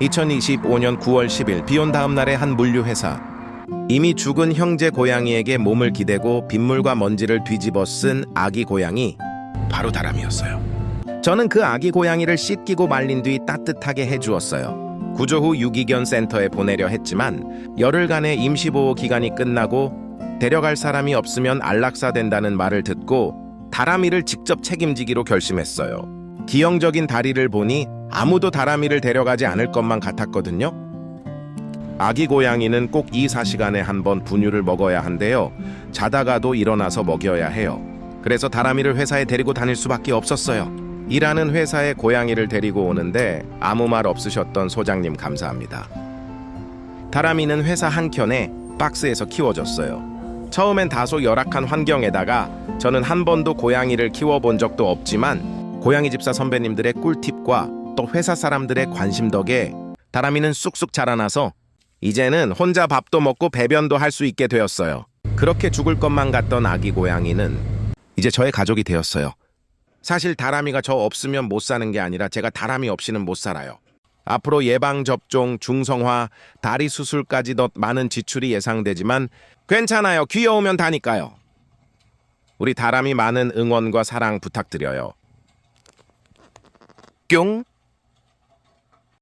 2025년 9월 10일 비온 다음 날의 한 물류회사. 이미 죽은 형제 고양이에게 몸을 기대고 빗물과 먼지를 뒤집어 쓴 아기 고양이 바로 다람이었어요. 저는 그 아기 고양이를 씻기고 말린 뒤 따뜻하게 해주었어요. 구조 후 유기견 센터에 보내려 했지만 열흘간의 임시보호 기간이 끝나고 데려갈 사람이 없으면 안락사 된다는 말을 듣고 다람이를 직접 책임지기로 결심했어요. 기형적인 다리를 보니 아무도 다람이를 데려가지 않을 것만 같았거든요. 아기 고양이는 꼭 24시간에 한 번 분유를 먹어야 한대요. 자다가도 일어나서 먹여야 해요. 그래서 다람이를 회사에 데리고 다닐 수밖에 없었어요. 일하는 회사에 고양이를 데리고 오는데 아무 말 없으셨던 소장님 감사합니다. 다람이는 회사 한켠에 박스에서 키워졌어요. 처음엔 다소 열악한 환경에다가 저는 한 번도 고양이를 키워본 적도 없지만 고양이 집사 선배님들의 꿀팁과 또 회사 사람들의 관심 덕에 다람이는 쑥쑥 자라나서 이제는 혼자 밥도 먹고 배변도 할 수 있게 되었어요. 그렇게 죽을 것만 같던 아기 고양이는 이제 저의 가족이 되었어요. 사실 다람이가 저 없으면 못 사는 게 아니라 제가 다람이 없이는 못 살아요. 앞으로 예방 접종, 중성화, 다리 수술까지 더 많은 지출이 예상되지만 괜찮아요. 귀여우면 다니까요. 우리 다람이 많은 응원과 사랑 부탁드려요. 뿅.